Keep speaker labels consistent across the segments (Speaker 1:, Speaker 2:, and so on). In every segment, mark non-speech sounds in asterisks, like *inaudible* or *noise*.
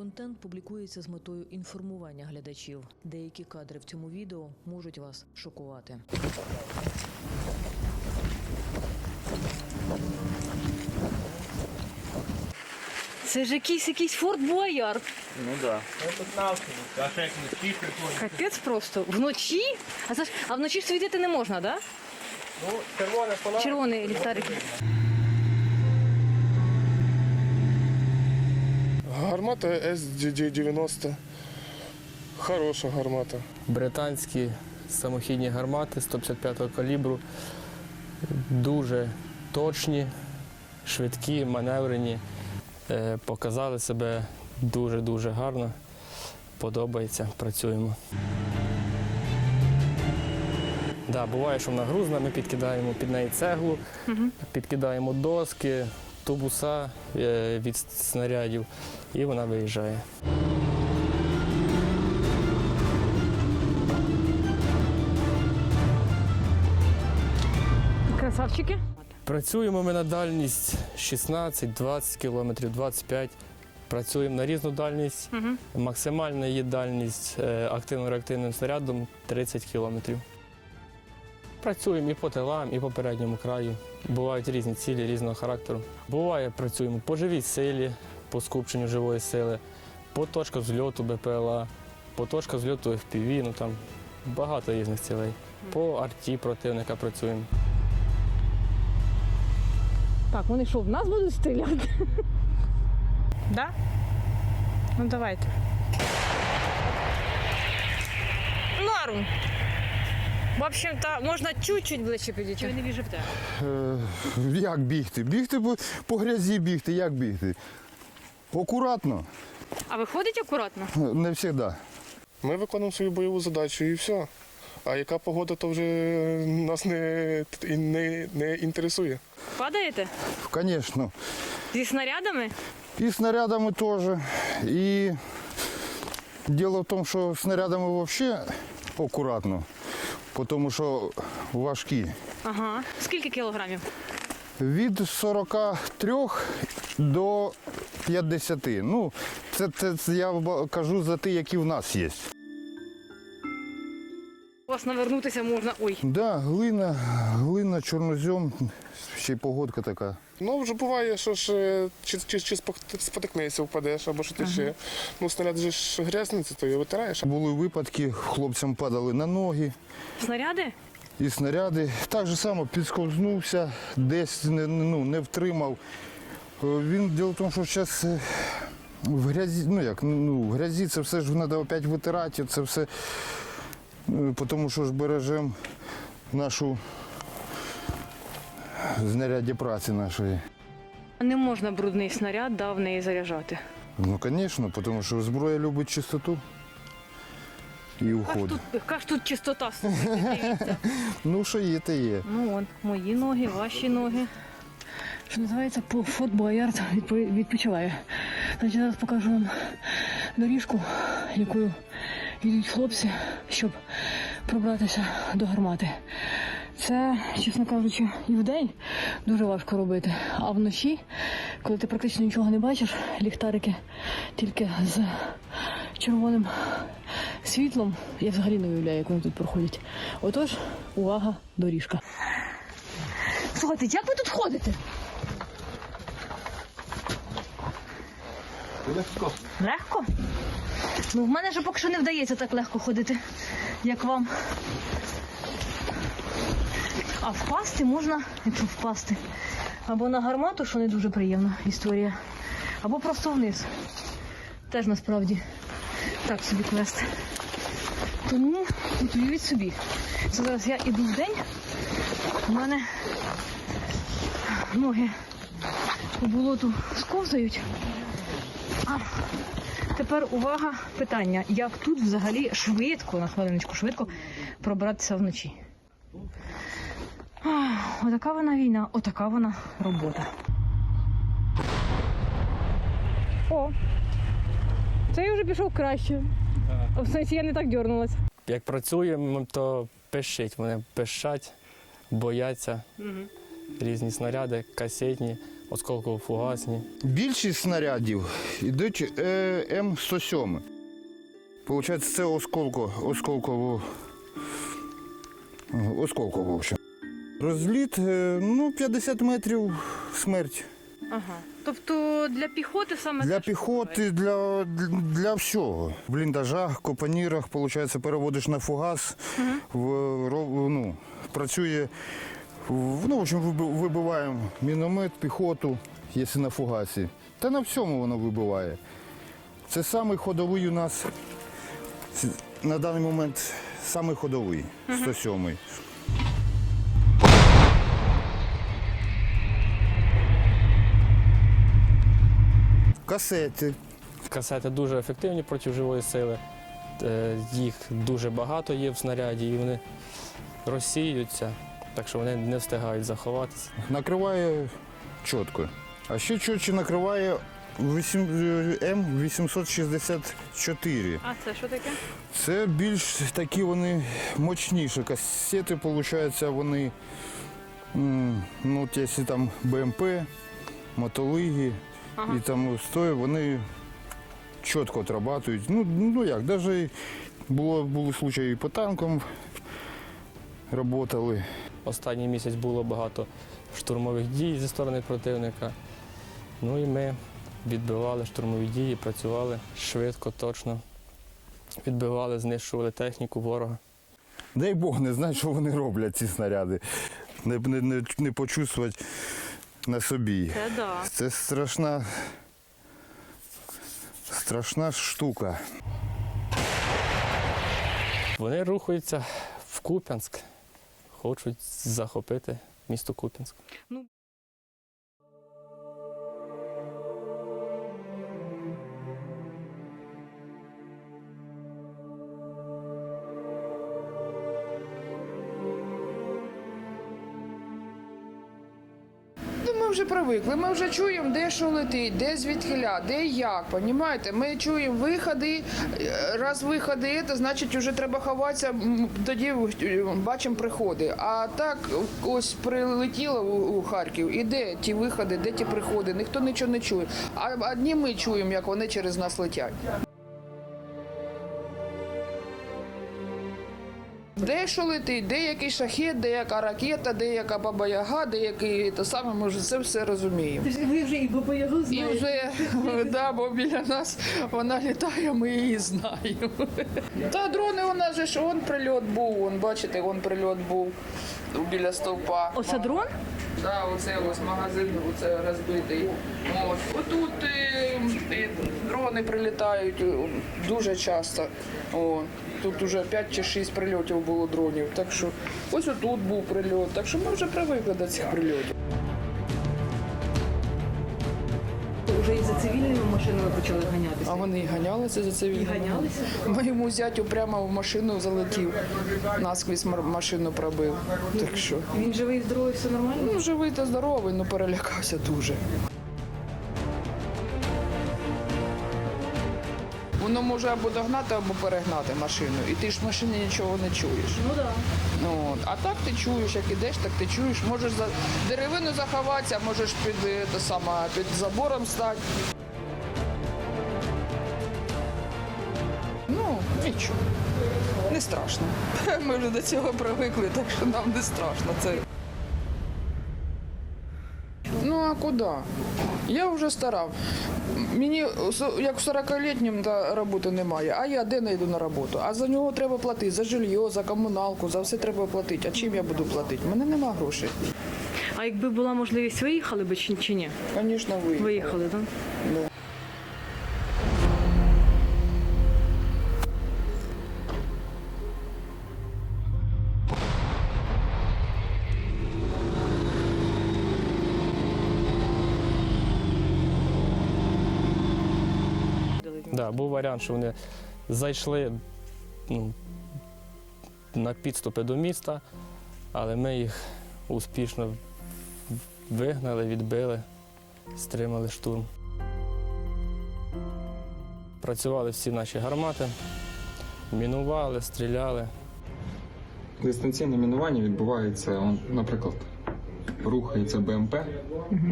Speaker 1: Контент публікується з метою інформування глядачів. Деякі кадри в цьому відео можуть вас шокувати.
Speaker 2: Це ж якийсь якийсь Форт Боярд.
Speaker 3: Ну да.
Speaker 2: Капець просто. Вночі? А, це ж- а вночі ж світити не можна, так?
Speaker 4: Ну, червоне.
Speaker 2: Червоний ліхтарик.
Speaker 5: Гармата SG-90. Хороша гармата.
Speaker 3: Британські самохідні гармати 155-го калібру дуже точні, швидкі, маневрені. Е, Показали себе дуже-дуже гарно. Подобається, працюємо. Да, буває, що вона грузна, ми підкидаємо під неї цеглу, підкидаємо доски, тубуса е, від снарядів, і вона виїжджає.
Speaker 2: Красавчики.
Speaker 3: Працюємо ми на дальність 16-20 кілометрів, 25. Працюємо на різну дальність. Максимальна її дальність е, активно-реактивним снарядом 30 кілометрів. Працюємо і по тилам, і по передньому краю. Бувають різні цілі різного характеру. Буває, працюємо по живій силі, по скупченню живої сили, по точках зльоту БПЛА, по точках зльоту FPV, ну там багато різних цілей. По арті противника працюємо.
Speaker 2: Так, вони що, в нас будуть стріляти? *laughs* Да? Ну давайте. Норм. В общем-то, можна чуть-чуть ближче підійти. Не біжите.
Speaker 6: Е, Як бігти? Бігти по, по грязі бігти, як бігти? Акуратно,
Speaker 2: А виходить акуратно?
Speaker 6: не завжди.
Speaker 5: Ми виконуємо свою бойову задачу і все. А яка погода, то вже нас не, і не, не інтересує.
Speaker 2: Падаєте?
Speaker 6: Звісно.
Speaker 2: Зі снарядами?
Speaker 6: І снарядами теж. І діло в тому, що снарядами взагалі акуратно, тому що важкі.
Speaker 2: Ага. Скільки кілограмів?
Speaker 6: Від 43 до 50. Ну, це, це, це я кажу за ті, які в нас є.
Speaker 2: У вас навернутися можна. Ой.
Speaker 6: Да, глина, глина, чорнозем, ще й погодка така.
Speaker 5: Ну, вже буває, що ж е, чи, чи, чи спотикнешся, впадеш, або що ти ще. Ну, снаряд же ж грязниця, то його витираєш.
Speaker 6: Були випадки, хлопцям падали на ноги
Speaker 2: Снаряди?
Speaker 6: і снаряди. Так же само підсковзнувся, десь не, ну, не втримав. Е, Він діло в тому, що зараз в грязі, ну як, ну, в грязі це все ж треба опять витирати, це все, е, тому що ж бережемо нашу знаряддя праці нашої.
Speaker 2: Не можна брудний снаряд да, в неї заряджати.
Speaker 6: Ну, звісно, тому що зброя любить чистоту і
Speaker 2: Яка ж
Speaker 6: уходить.
Speaker 2: тут, яка ж тут чистота? Дивіться. *laughs*
Speaker 6: Ну, що є, те є.
Speaker 2: Ну от, мої ноги, ваші ноги. Що називається, по Форт Боярд відпочиває. Значить, зараз покажу вам доріжку, якою йдуть хлопці, щоб пробратися до гармати. Це, чесно кажучи, і вдень дуже важко робити. А вночі, коли ти практично нічого не бачиш, ліхтарики тільки з червоним світлом, я взагалі не уявляю, як вони тут проходять. Отож, увага, доріжка. Слухайте, як ви тут ходите?
Speaker 4: Легко.
Speaker 2: Легко? Ну, в мене ж поки що не вдається так легко ходити, як вам. А впасти можна, впасти. Або на гармату, що не дуже приємна історія, або просто вниз. Теж насправді так собі квест. Тому от уявіть собі. Це зараз я іду в день, у мене ноги у болоту сковзають. А тепер увага, питання. Як тут взагалі швидко, на хвилиночку, швидко пробратися вночі? Ах, Отака вона війна, отака вона робота. О! Цей вже пішов краще. В сенсі я не так дернулась.
Speaker 3: Як працюємо, то пищить. Вони пищать, бояться. Різні снаряди, касетні, осколково-фугасні.
Speaker 6: Більшість снарядів йдуть е, М107. Получається, це осколко, осколково. Осколково, в общем. Розліт е, ну, 50 метрів смерть.
Speaker 2: Ага. Тобто для піхоти саме
Speaker 6: Для піхоти, для, для всього. В бліндажах, копанірах, виходить, переводиш на фугас, в, ну, працює, в, ну, в общем, вибиваємо міномет, піхоту, якщо на фугасі. Та на всьому воно вибиває. Це самий ходовий у нас на даний момент самий ходовий, 107-й. Касети.
Speaker 3: Касети дуже ефективні проти живої сили. Е, Їх дуже багато є в снаряді, і вони розсіюються, так що вони не встигають заховатися.
Speaker 6: накриває чітко. А ще чітче накриває е, М864.
Speaker 2: А це що таке?
Speaker 6: Це більш такі вони мощніші. Касети, виходить, вони, ну, якщо там БМП, мотолиги
Speaker 2: Ага.
Speaker 6: і там стої, вони чітко отрабатують. Ну, ну як, навіть було, були случаї і по танкам працювали.
Speaker 3: Останній місяць було багато штурмових дій зі сторони противника. Ну і ми відбивали штурмові дії, працювали швидко, точно. Відбивали, знищували техніку ворога.
Speaker 6: Дай Бог не знає, що вони роблять, ці снаряди. Не, не, не, не почувствувати на собі.
Speaker 2: Це да.
Speaker 6: Це страшна, страшна штука.
Speaker 3: Вони рухаються в Куп'янськ, хочуть захопити місто Куп'янськ.
Speaker 7: Вже привикли, ми вже чуємо, де що летить, де звідкиля, де як. Понімаєте? Ми чуємо виходи. е, Раз виходи, це значить вже треба ховатися. Тоді е, бачимо приходи. А так ось прилетіло у Харків. І де ті виходи, де ті приходи? Ніхто нічого не чує. А одні ми чуємо, як вони через нас летять. Де що летить, де який шахет, де яка ракета, де яка баба яга, де який те саме, ми вже це все розуміємо.
Speaker 2: Ви вже і баба-ягу
Speaker 7: І вже *laughs* да, бо біля нас вона літає, ми її знаємо. *laughs* Та дрони у нас же ж он прильот був, он, бачите, он прильот був біля стовпа.
Speaker 2: Оце дрон?
Speaker 7: Да, оце ось магазин, оце розбитий. Ось. Отут і, і дрони прилітають е, дуже часто. О, тут вже 5 чи 6 прильотів було дронів. Так що ось отут був прильот. Так що ми вже привикли до цих прильотів.
Speaker 2: Вже і за цивільними машинами почали ганятися.
Speaker 7: А вони і ганялися за цивільними.
Speaker 2: І ганялися?
Speaker 7: Моєму зятю прямо в машину залетів, Насквізь машину пробив. Так що
Speaker 2: Він живий, здоровий, все нормально?
Speaker 7: ну живий та здоровий, але перелякався дуже. Воно може або догнати, або перегнати машину. І ти ж в машині нічого не чуєш.
Speaker 2: Ну так.
Speaker 7: Ну, от. А так ти чуєш, як ідеш, так ти чуєш. Можеш за деревину заховатися, можеш під, е, те саме, під забором стати. Ну, нічого. Не страшно. *laughs* Ми вже до цього привикли, так що нам не страшно це. Ну а куди? Я вже стара. Мені як 40-літнім роботи немає, а я де не йду на роботу? А за нього треба платити, за жилье, за комуналку, за все треба платити. А чим я буду платити? У мене нема грошей.
Speaker 2: А якби була можливість, виїхали би чи, чи ні?
Speaker 7: Звісно, виїхали.
Speaker 2: Виїхали, так?
Speaker 7: Да.
Speaker 3: Да, був варіант, що вони зайшли ну, на підступи до міста, але ми їх успішно вигнали, відбили, стримали штурм. Працювали всі наші гармати, мінували, стріляли.
Speaker 8: Дистанційне мінування відбувається, он, наприклад, рухається БМП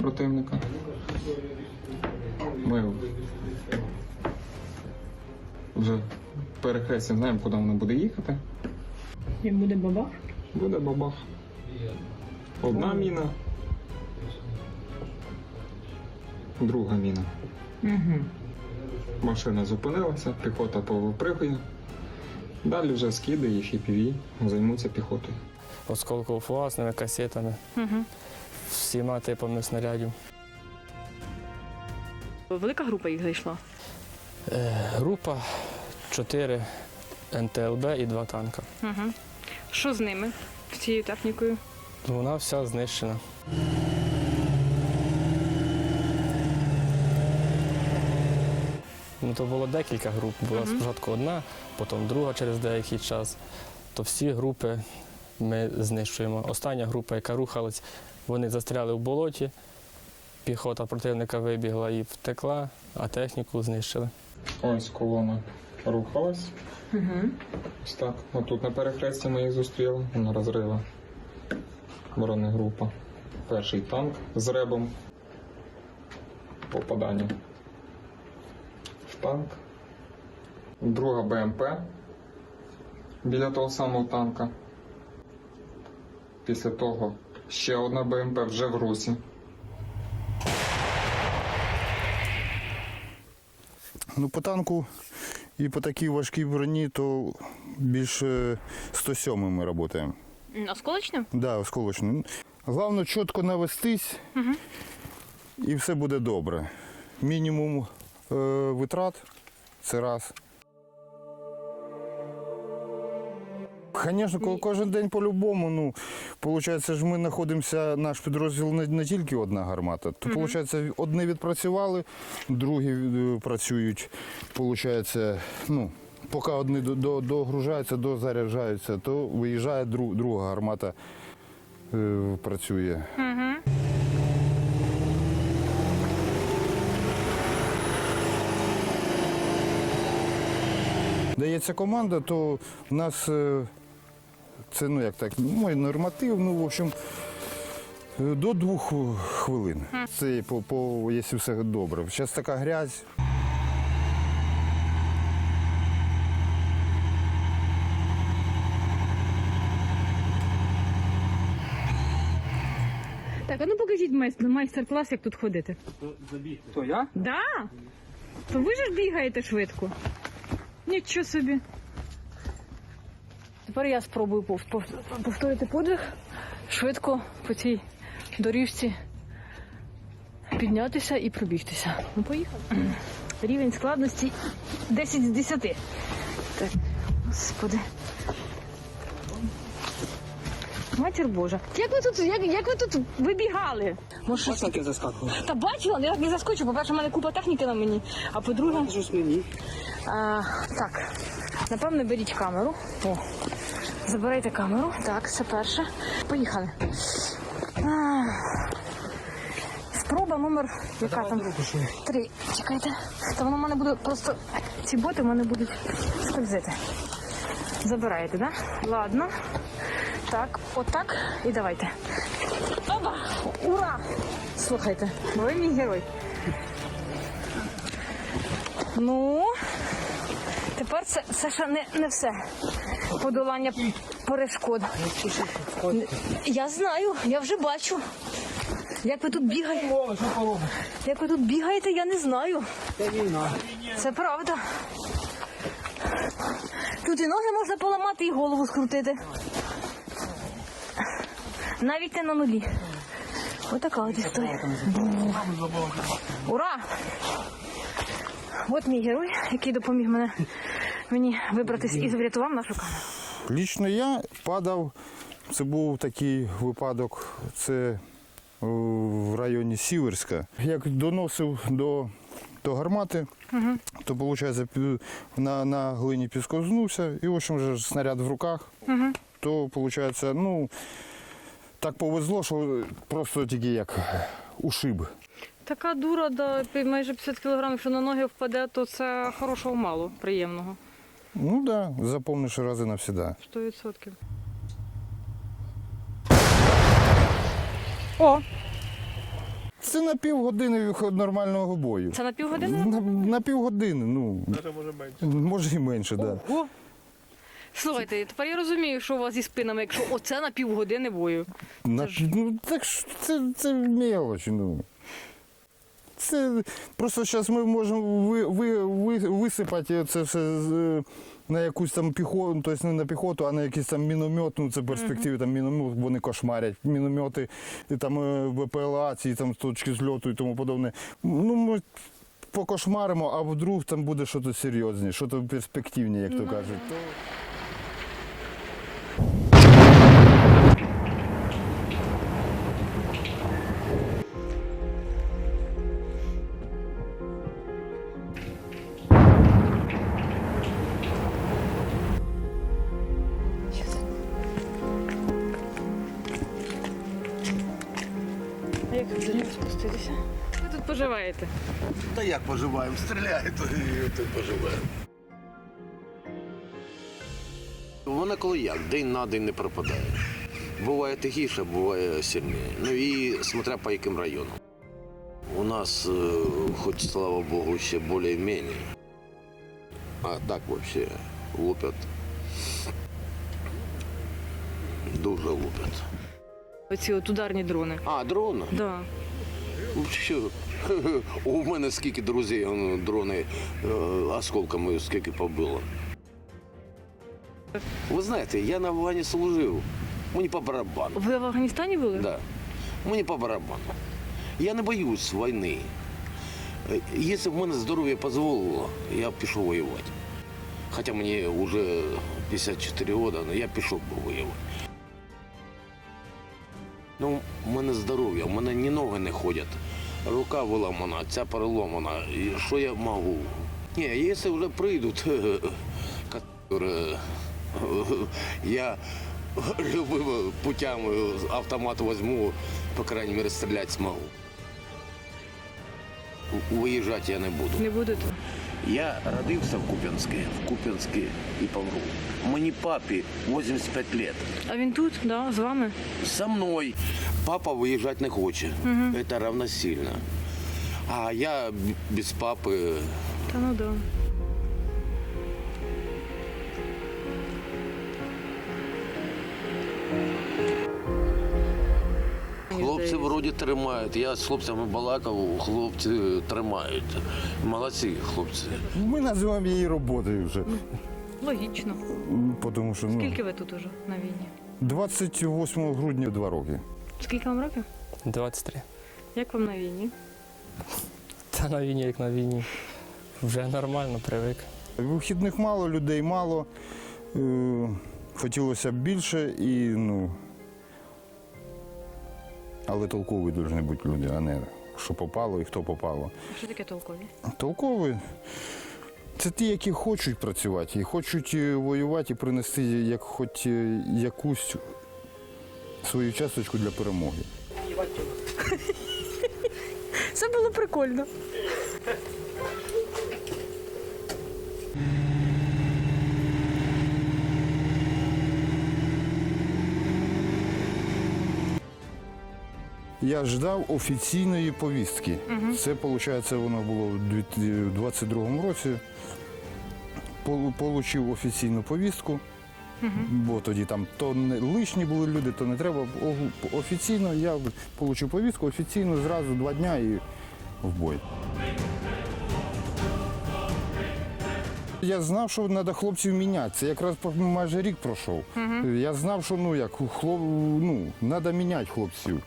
Speaker 8: противника. Ми вже перехрестя знаємо, куди воно буде їхати.
Speaker 2: Як буде бабах?
Speaker 8: Буде бабах. Одна міна. Друга міна.
Speaker 2: Угу.
Speaker 8: Машина зупинилася, піхота повипригує. Далі вже скиди і FPV займуться піхотою.
Speaker 3: Осколково-фугасними касетами,
Speaker 2: Угу.
Speaker 3: всіма типами снарядів.
Speaker 2: Велика група їх зайшла.
Speaker 3: Е, група 4 НТЛБ і 2 танка.
Speaker 2: Угу. Що з ними? З цією технікою?
Speaker 3: Вона вся знищена. Ну, то було декілька груп. Була спочатку одна, потім друга через деякий час. То всі групи ми знищуємо. Остання група, яка рухалась, вони застряли в болоті, піхота противника вибігла і втекла, а техніку знищили.
Speaker 8: Ось колона рухалась.
Speaker 2: Угу.
Speaker 8: Ось так. Отут на перехресті ми їх зустріли. На розрива. Бронегрупа. Перший танк з ребом. Попадання. В танк. Друга БМП. Біля того самого танка. Після того ще одна БМП вже в русі.
Speaker 6: Ну, по танку і по такій важкій броні, то більше 107 ми працюємо.
Speaker 2: Осколочним?
Speaker 6: Да, осколочним. Головне чітко навестись, і все буде добре. Мінімум е, витрат це раз. Звісно, ко- кожен день по-любому. Ну, Получається, ж ми знаходимося, наш підрозділ не, не тільки одна гармата. То, виходить, одні відпрацювали, другі е, працюють. Получається, ну, поки одні до- до- догружаються, дозаряджаються, то виїжджає друг, друга гармата е, працює. Дається команда, то в нас е, це ну як так, ну, норматив, ну, в общем, е, до двох хвилин. Це по, по, якщо все добре. Зараз така грязь.
Speaker 2: Так, а ну покажіть майстер- майстер-клас, як тут ходити.
Speaker 4: То я?
Speaker 2: Да? То ви ж бігаєте швидко. Нічого собі. Тепер я спробую пов- пов- повторити подвиг швидко по цій доріжці піднятися і пробігтися. Ну, поїхали. Рівень складності 10 з 10. Так, господи. Матір Божа. Як ви тут, як, як ви тут вибігали? Може,
Speaker 4: Так я заскакував.
Speaker 2: та бачила, я не заскочу. По-перше, в мене купа техніки на мені, а по-друге,
Speaker 4: мені.
Speaker 2: а, так, напевно, беріть камеру. О, забирайте камеру. Так, це перше. Поїхали. А, спроба номер, яка там? Три. Чекайте. Та воно в мене буде просто. Ці боти в мене будуть скользити. Забираєте, так? Да? Ладно. Так, отак і давайте. Опа! Ура! Слухайте, ви мій герой. Ну, тепер це, це ще не, не все. Подолання перешкод. Я знаю, я вже бачу. Як ви тут бігаєте? Як ви тут бігаєте, я не знаю.
Speaker 4: Це війна.
Speaker 2: Це правда. Тут і ноги можна поламати, і голову скрутити. Навіть не на нулі. Отака от історія. Ура! От мій герой, який допоміг мене мені вибратись і врятував нашу камеру.
Speaker 6: Лічно я падав, це був такий випадок, це е, в районі Сіверська. Як доносив до, до гармати, то виходить, на, на глині піскознувся, і в общем же снаряд в руках, то виходить, ну так повезло, що просто тільки як ушиб.
Speaker 2: Така дура, да, майже 50 кілограмів, що на ноги впаде, то це хорошого мало, приємного.
Speaker 6: Ну так, да, запомниш рази навсегда.
Speaker 2: 100%. О,
Speaker 6: Це на півгодини нормального бою.
Speaker 2: це на півгодини?
Speaker 6: На, на півгодини, ну.
Speaker 5: може менше.
Speaker 6: Може і менше, так. Да.
Speaker 2: Ого. Слухайте, тепер я розумію, що у вас зі спинами, якщо оце на півгодини бою.
Speaker 6: На,
Speaker 2: ж-
Speaker 6: ну, так ж це, це мелочі, ну. Це просто зараз ми можемо ви, ви, ви, висипати це все е, на якусь там піхоту, тобто не на піхоту, а на якийсь там міномет, ну це в перспективі там міномет, вони кошмарять. Міномети, і там е, БПЛА, ці там точки зльоту і тому подобне. Ну, ми покошмаримо, а вдруг там буде щось серйозне, щось перспективне, як то кажуть.
Speaker 2: Поживаєте?
Speaker 9: Та як поживаємо? Стріляє, то і тут поживаємо. Вона коли як, день на день не пропадає. Буває тихіше, буває сильніше. Ну і смотря по яким районам. У нас, е, хоч слава Богу, ще більш-менш. А так взагалі лупять. Дуже лупять.
Speaker 2: Оці от ударні дрони.
Speaker 9: А, дрон?
Speaker 2: Да.
Speaker 9: Що? *laughs* У мене скільки друзів ну, дрони е, осколками скільки побило. Ви знаєте, я на Афгані служив. Мені по барабану.
Speaker 2: Ви в Афганістані були?
Speaker 9: Да. Мені по барабану. Я не боюсь війни. Е, Якщо б мене здоров'я дозволило, я б пішов воювати. Хоча мені вже 54 роки, але я пішов би воювати. Ну, в мене здоров'я, в мене ні ноги не ходять. Рука виламана, ця переломана. І що я можу? Ні, якщо вже прийдуть, *laughs* *laughs* я *laughs* любими путями автомат візьму, по крайней мере, стріляти змогу. Виїжджати я не буду.
Speaker 2: Не будете?
Speaker 9: Я родився в Куп'янську, в Куп'янську і помру. Мені папі 85 років.
Speaker 2: А він тут, да, з вами?
Speaker 9: Со мной. Папа выезжать не хочет. Это равносильно. А я б- без папы
Speaker 2: Та ну да.
Speaker 9: Хлопці вроді тримають. Я з хлопцями балакав, хлопці тримають. Молодці хлопці.
Speaker 6: Ми називаємо її роботою вже.
Speaker 2: Логічно.
Speaker 6: Тому що ну,
Speaker 2: Скільки ви тут уже на війні?
Speaker 6: 28 грудня два роки.
Speaker 2: Скільки вам років?
Speaker 3: 23.
Speaker 2: Як вам на війні?
Speaker 3: Та на війні, як на війні. Вже нормально привик.
Speaker 6: Вихідних мало, людей мало. Е, хотілося б більше і ну. Але толкові повинні бути люди, а не що попало і хто попало.
Speaker 2: А що таке толкові?
Speaker 6: Толкові це ті, які хочуть працювати і хочуть е, воювати і принести як хоч е, якусь свою часточку для перемоги.
Speaker 2: Це було прикольно.
Speaker 6: Я ждав офіційної повістки. Це, виходить, воно було в 2022 році. Пол- Получив офіційну повістку, бо тоді там то не лишні були люди, то не треба. Офіційно я отримав повістку, офіційно зразу два дня і в бой. Я знав, що треба хлопців міняти. Це якраз майже рік пройшов. Я знав, що ну як хлоп, ну, треба міняти хлопців.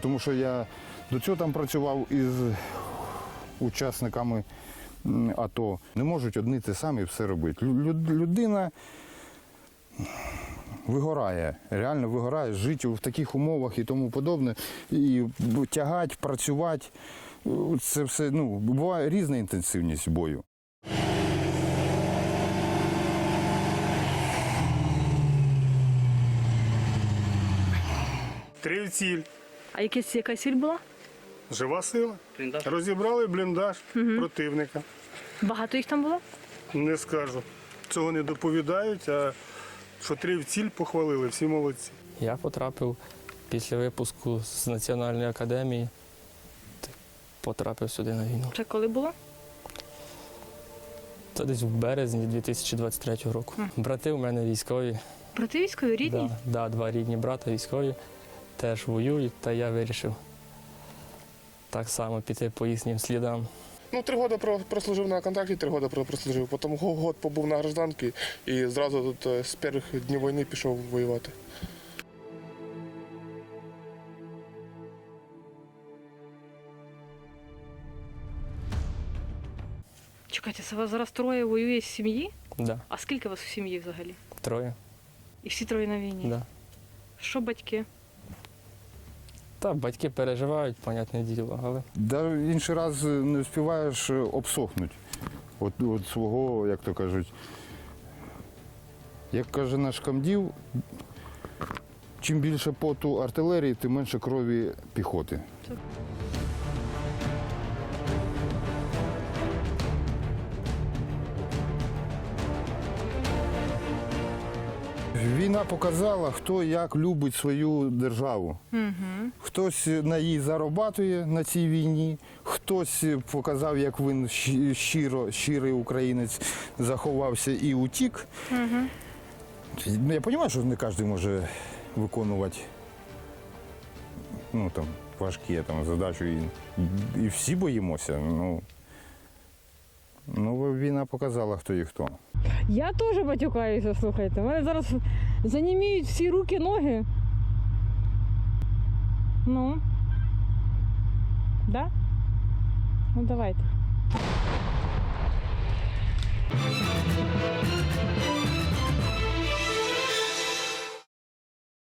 Speaker 6: Тому що я до цього там працював із учасниками АТО. Не можуть одні ті самі все робити. Лю- лю- Людина вигорає, реально вигорає, жити в таких умовах і тому подобне. І тягати, працювати. Це все ну, буває різна інтенсивність бою.
Speaker 5: Три в ціль.
Speaker 2: А якась яка ціль була?
Speaker 5: Жива сила. Розібрали бліндаж противника.
Speaker 2: Багато їх там було?
Speaker 5: Не скажу. Цього не доповідають, а що три в ціль похвалили, всі молодці.
Speaker 3: Я потрапив Після випуску з Національної академії потрапив сюди на війну.
Speaker 2: Це коли було?
Speaker 3: Це десь в березні 2023 року. Брати у мене військові.
Speaker 2: Брати військові рідні?
Speaker 3: Да, да, два рідні брата військові теж воюють, та я вирішив так само піти по їхнім слідам.
Speaker 5: Ну, три роки прослужив на контракті, три роки прослужив. Потім год побув на гражданці і зразу тут е, з перших днів війни пішов воювати.
Speaker 2: Чекайте, це вас зараз троє воює з сім'ї?
Speaker 3: Да,
Speaker 2: А скільки вас в сім'ї взагалі?
Speaker 3: троє.
Speaker 2: І всі троє на війні?
Speaker 3: Да.
Speaker 2: Що батьки?
Speaker 3: Та батьки переживають, понятне діло, але
Speaker 6: Да, інший раз не встигаєш обсохнути. От, от свого, як то кажуть. Як каже наш комдів, чим більше поту артилерії, тим менше крові піхоти. Війна показала, хто як любить свою державу.
Speaker 2: Угу.
Speaker 6: Хтось на їй зарабатує на цій війні, хтось показав, як він щиро, щирий українець заховався і утік.
Speaker 2: Угу.
Speaker 6: Ну, я розумію, що не кожен може виконувати ну, там, важкі там, задачі. І, і всі боїмося. Ну, ну, війна показала, хто і хто.
Speaker 2: Я теж матюкаюся, слухайте. У мене зараз заніміють всі руки, ноги. Ну. Да? Ну давайте.